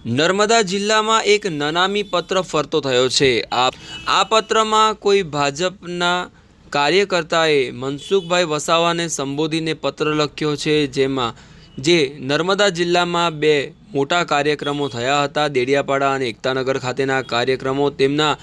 નર્મદા જિલ્લામાં એક નનામી પત્ર ફરતો થયો છે. આ આ પત્રમાં કોઈ ભાજપના કાર્યકર્તાએ મનસુખભાઈ વસાવાને સંબોધીને પત્ર લખ્યો છે, જેમાં જે નર્મદા જિલ્લામાં બે મોટા કાર્યક્રમો થયા હતા, દેડિયાપાડા અને એકતાનગર ખાતેના કાર્યક્રમો. તેમના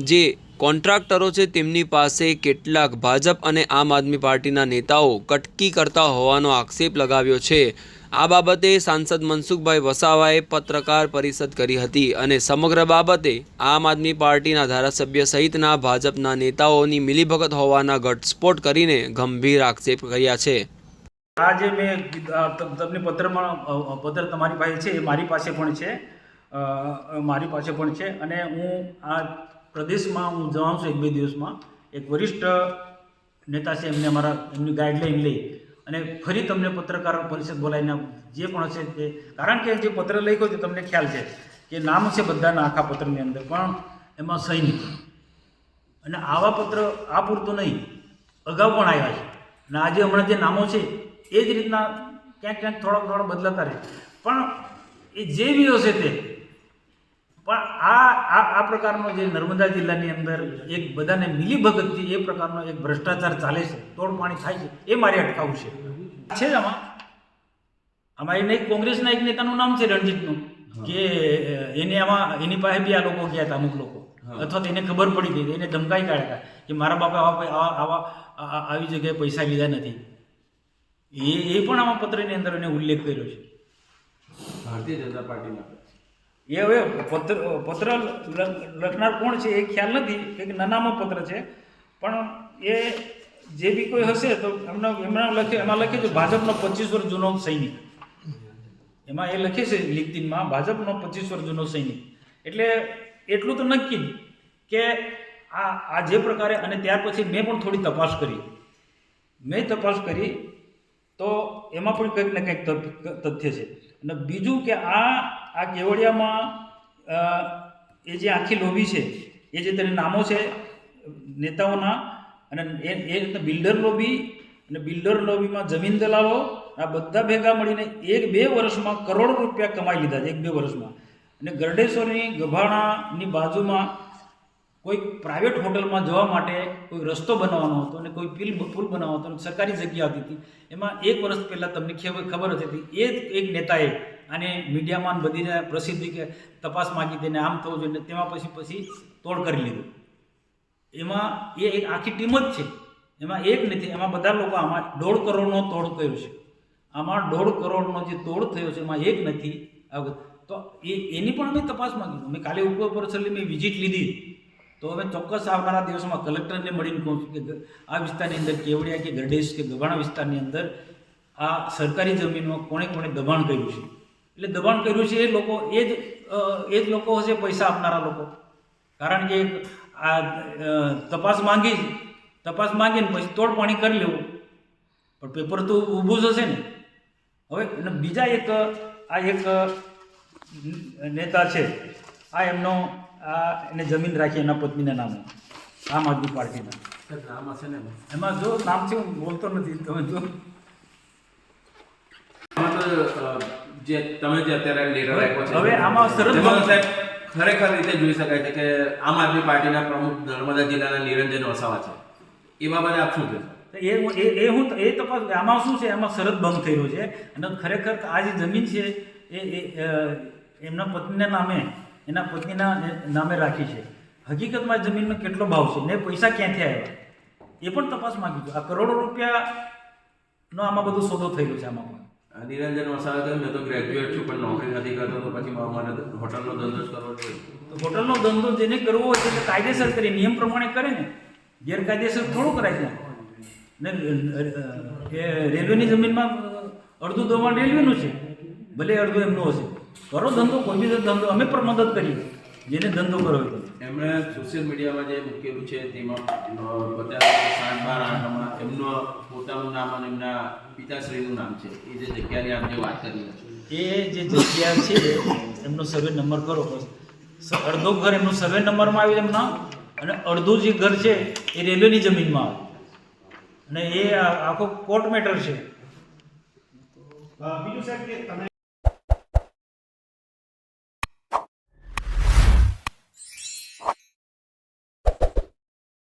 જે કોન્ટ્રાક્ટરો છે, તેમની પાસે કેટલાક ભાજપ અને આમ આદમી પાર્ટીના નેતાઓ કટકી કરતા હોવાનો આક્ષેપ લગાવ્યો છે. આ બાબતે સાંસદ મનસુખભાઈ વસાવાએ પત્રકાર પરિષદ કરી હતી અને સમગ્ર બાબતે આમ આદમી પાર્ટીના ધારાસભ્ય સહિતના ભાજપના નેતાઓની મિલીભગત હોવાના ઘટસ્ફોટ કરીને ગંભીર આક્ષેપ કર્યા છે. આ જે મેં તમને પત્રમાં પત્ર તમારી પાસે છે, એ મારી પાસે પણ છે. મારી પાસે પણ છે અને હું આ પ્રદેશમાં હું જવાનું છું એક બે દિવસમાં. એક વરિષ્ઠ નેતા છે એમને અમારા, એમની ગાઈડલાઈન લઈ. અને ફરી તમને પત્રકાર પરિષદ બોલાવીને જે પણ હશે તે, કારણ કે જે પત્ર લખ્યો છે તમને ખ્યાલ છે કે નામ છે બધાના આખા પત્રની અંદર, પણ એમાં સહી અને આવા પત્ર આ પૂરતું નહીં. અગાઉ પણ આવ્યા છે. અને આજે હમણાં જે નામો છે, એ જ રીતના ક્યાંક ક્યાંક થોડોક થોડા બદલાતા રહે. પણ એ જે બી હશે તે પણ આ આ આ પ્રકારનો જે નર્મદા જિલ્લાની અંદર એક બધાને મિલીભગતથી એ પ્રકારનો એક ભ્રષ્ટાચાર ચાલે છે તોડ પાણી થાય છે એ મારે અટકાવવું છે. છે જ આમાં. આમાં એને એક કોંગ્રેસના એક નેતાનું નામ છે રણજીતનું કે એને આમાં એની પાસે બી આ લોકો ગયા હતા અમુક લોકો. અથવા તો એને ખબર પડી ગઈ એને ધમકાઈ કાઢ્યા હતા કે મારા બાપા આવા આવા આવી જગ્યાએ પૈસા લીધા નથી. એ એ પણ આમાં પત્રની અંદર એને ઉલ્લેખ કર્યો છે. ભારતીય જનતા પાર્ટીના એ હવે પત્ર પત્ર લખનાર કોણ છે એ ખ્યાલ નથી, કે નાનામાં પત્ર છે. પણ એ જે બી કોઈ હશે તો એમને, એમના લખે, એમાં લખે છે, ભાજપનો પચીસ વર્ષ જૂનો સૈનિક. એમાં એ લખે છે લિખતીનમાં ભાજપનો પચીસ વર્ષ જૂનો સૈનિક. એટલે એટલું તો નક્કી કે આ આ જે પ્રકારે અને ત્યાર પછી મેં પણ થોડી તપાસ કરી. મેં તપાસ કરી તો એમાં પણ કંઈક ને કંઈક તથ- તથ્ય છે. અને બીજું કે આ આ કેવડિયામાં એ જે આખી લોબી છે, એ જે તેના નામો છે, નેતાઓના, અને એ એ બિલ્ડર લોબી અને બિલ્ડર લોબીમાં જમીન દલાલો, આ બધા ભેગા મળીને એક બે વર્ષમાં કરોડો રૂપિયા કમાઈ લીધા છે, એક બે વર્ષમાં. અને ગરડેશ્વરની ગભાણાની બાજુમાં કોઈ પ્રાઇવેટ હોટલમાં જવા માટે કોઈ રસ્તો બનાવવાનો હતો અને કોઈ પુલ પુલ બનાવવાનો હતો અને સરકારી જગ્યા હતી હતી એમાં એક વર્ષ પહેલાં તમને ખબર હતી, એ એક નેતાએ આને મીડિયામાં બધીને પ્રસિદ્ધિ કે તપાસ માગી તેને આમ થવું જોઈએ તેમાં પછી પછી તોડ કરી લીધું. એમાં એ એક આખી ટીમ જ છે. એમાં એક નથી, એમાં બધા લોકો આમાં દોઢ કરોડનો તોડ કર્યો છે. આમાં દોઢ કરોડનો જે તોડ થયો છે, એમાં એક નથી. તો એ, એની પણ અમે તપાસ માંગી અમે કાલે ઉપર પર છેલ્લી મેં વિઝિટ લીધી. તો અમે ચોક્કસ આવનારા દિવસોમાં કલેક્ટરને મળીને કહું છું કે આ વિસ્તારની અંદર કેવડિયા કે ગરડેશ કે ગભાણા વિસ્તારની અંદર આ સરકારી જમીનમાં કોણે કોણે દબાણ કર્યું છે. એટલે દબાણ કર્યું છે એ લોકો એ જ એ જ લોકો હશે પૈસા આપનારા લોકો. કારણ કે આ તપાસ માંગી. તપાસ માંગીને પછી તોડપાણી કરી લેવું. પણ પેપર તો ઊભું જ હશે ને. હવે અને બીજા એક આ એક નેતા છે આ એમનો આ એને જમીન રાખી એના પત્નીના નામે. આમ આદમી પાર્ટીના. નામ હશે ને એમાં? જો નામ છે હું બોલતો નથી તમે જો. જે તમે જે અત્યારે લીડર આપ્યો છે હવે આમાં સરસ સાહેબ ખરેખર રીતે જોઈ શકાય છે કે આમ આદમી પાર્ટીના પ્રમુખ નર્મદા જિલ્લાના નિરંજન વસાવા છે. એ બાબતે આપ શું કહેશો? એ એ હું એ તપાસ આમાં શું છે? એમાં શરત ભંગ થયેલો છે. અને ખરેખર આ જે જમીન છે એ એ એમના પત્નીના નામે એના પત્નીના નામે રાખી છે. હકીકતમાં જમીનનો કેટલો ભાવ છે? ને પૈસા ક્યાંથી આવ્યા? એ પણ તપાસ માંગી છે. આ કરોડો રૂપિયાનો આમાં બધો સોદો થયેલો છે આમાં પણ. નિરંજન વસાવે કહ્યું મેં તો ગ્રેજ્યુએટ છું પણ નોકરી નથી કરતો તો પછી મારે હોટલનો ધંધો જ કરવો જોઈએ. તો હોટલનો ધંધો જેને કરવો હોય તો કાયદેસર કરે નિયમ પ્રમાણે કરે ને. ગેરકાયદેસર થોડું કરાય છે. ને રેલવેની જમીનમાં અડધું દબાણ રેલવેનું છે. ભલે અડધું એમનું હશે. કરો ધંધો કોઈ બી ધંધો અમે પણ મદદ કરીએ જેને ધંધો કરવો એમણે સોશિયલ મીડિયામાં જે મૂકેલું છે તેમાં બધા સાત બાર આઠમાં એમનું પોતાનું નામ અને એમના પિતાશ્રીનું નામ છે. એ જે જગ્યાની આપણે વાત કરી એ જે જગ્યા છે એમનો સર્વે નંબર કરો. અડધો ઘર એમનો સર્વે નંબરમાં આવ્યું એમના અને અડધું જે ઘર છે એ રેલવેની જમીનમાં આવે. અને એ આખો કોર્ટ મેટર છે. બીજું સાહેબ કે તમે